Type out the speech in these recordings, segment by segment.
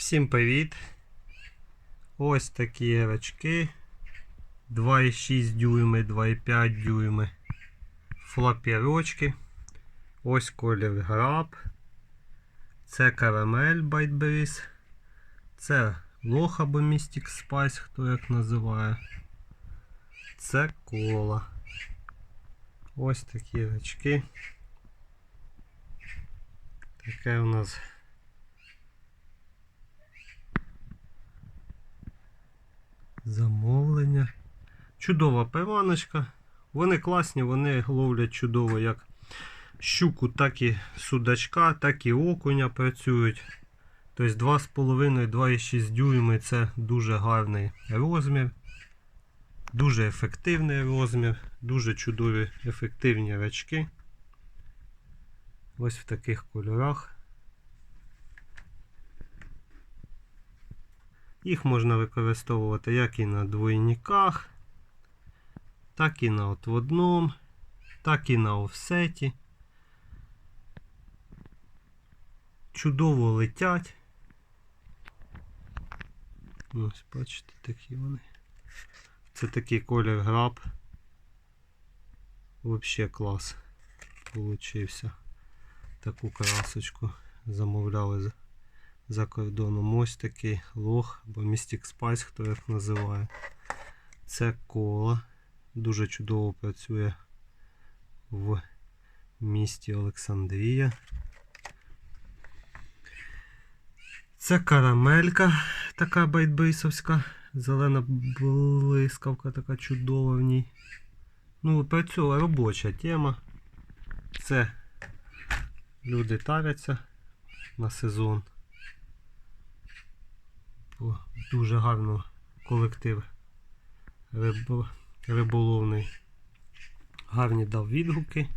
Всім привіт! Ось такі рачки 2,6 дюйми, 2,5 дюйми. Флапірочки. Ось колір граб. Це карамель Байтберіс. Це лох або Mystic Spice, хто як називає. Це кола. Ось такі рачки. Таке у нас замовлення. Чудова приманочка. Вони класні, вони ловлять чудово як щуку, так і судачка, так і окуня працюють. Тобто 2,5-2,6 дюйми це дуже гарний розмір. Дуже ефективний розмір, дуже чудові ефективні рачки. Ось в таких кольорах. Їх можна використовувати як і на двойниках, так і на отводному, так і на офсеті. Чудово летять. Ось, бачите, такі вони. Це такий колір граб. Взагалі клас. Получився. Таку красочку замовляли за-. Ось такий лох або Mystic Spice, хто як називає. Це кола. Дуже чудово працює в місті Олександрія. Це карамелька, така байтбейсовська, зелена блискавка, така чудова в ній. Ну, працює робоча тема. Це люди таряться на сезон. Дуже гарно колектив рибо- риболовний. Гарні дав відгуки.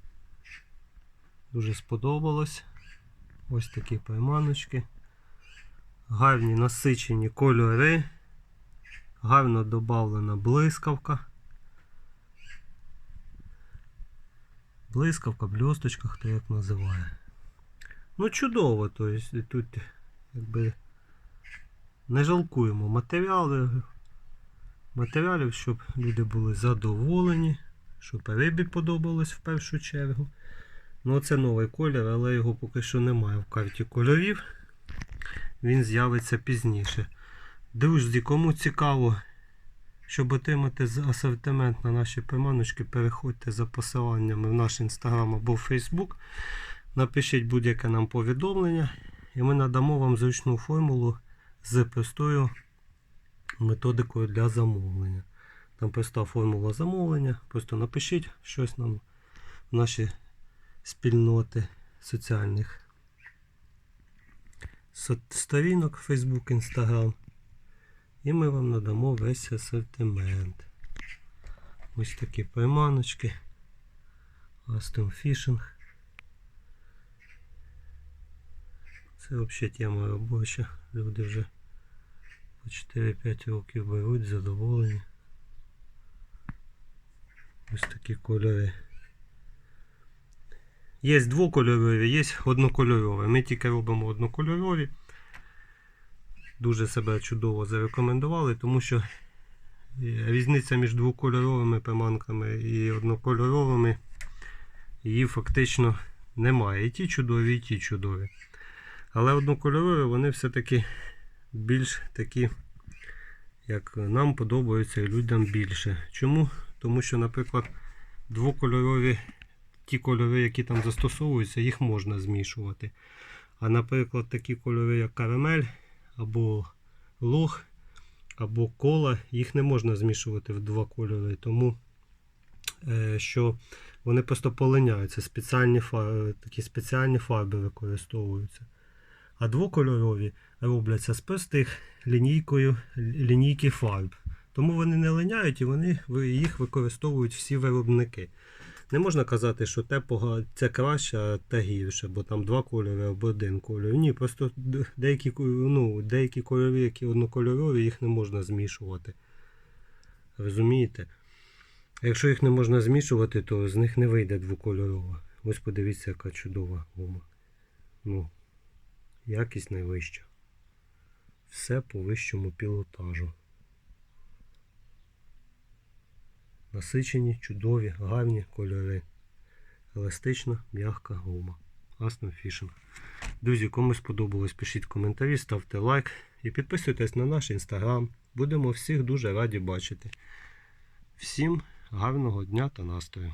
Дуже сподобалось. Ось такі приманочки. Гарні насичені кольори. Гарно додавлена блискавка. Блискавка, блісточка, хто як називає. Ну, чудово, тобто тут якби не жалкуємо матеріали, матеріалів, щоб люди були задоволені, щоб рибі подобалось в першу чергу. Ну, це новий колір, але його поки що немає в карті кольорів. Він з'явиться пізніше. Друзі, кому цікаво, щоб отримати асортимент на наші приманочки, переходьте за посиланнями в наш інстаграм або Фейсбук. Напишіть будь-яке нам повідомлення, і ми надамо вам зручну формулу з простою методикою для замовлення. Там проста формула замовлення. Просто напишіть щось нам в наші спільноти соціальних сторінок Facebook, Instagram. І ми вам надамо весь асортимент. Ось такі приманочки. Custom Fishing. Це взагалі тема робоча. Люди вже по 4-5 років беруть, задоволені. Ось такі кольори. Є двокольорові, є однокольорові. Ми тільки робимо однокольорові. Дуже себе чудово зарекомендували, тому що е, різниця між двокольоровими приманками і однокольоровими її фактично немає. І ті чудові, і ті чудові. Але однокольорові вони все-таки більш такі, як нам подобаються і людям більше. Чому? Тому що, наприклад, двокольорові ті кольори, які там застосовуються, їх можна змішувати. А, наприклад, такі кольори, як карамель, або лох, або кола, їх не можна змішувати в два кольори, тому е, що вони просто полиняються, спеціальні такі спеціальні фарби використовуються. А двокольорові робляться з простих лінійкою лінійки фарб. Тому вони не линяють і вони їх використовують всі виробники. Не можна казати, що те це краще, а те гірше, бо там два кольори або один кольор. Ні, просто деякі, ну, деякі кольори, які однокольорові, їх не можна змішувати. Розумієте? Якщо їх не можна змішувати, то з них не вийде двокольорова. Ось подивіться, яка чудова гума. Ну, якість найвища. Все по вищому пілотажу. Насичені, чудові, гарні кольори. Еластична, м'яка гума. Aston Fishing. Друзі, кому сподобалось, пишіть коментарі, ставте лайк і підписуйтесь на наш інстаграм. Будемо всіх дуже раді бачити. Всім гарного дня та настрою!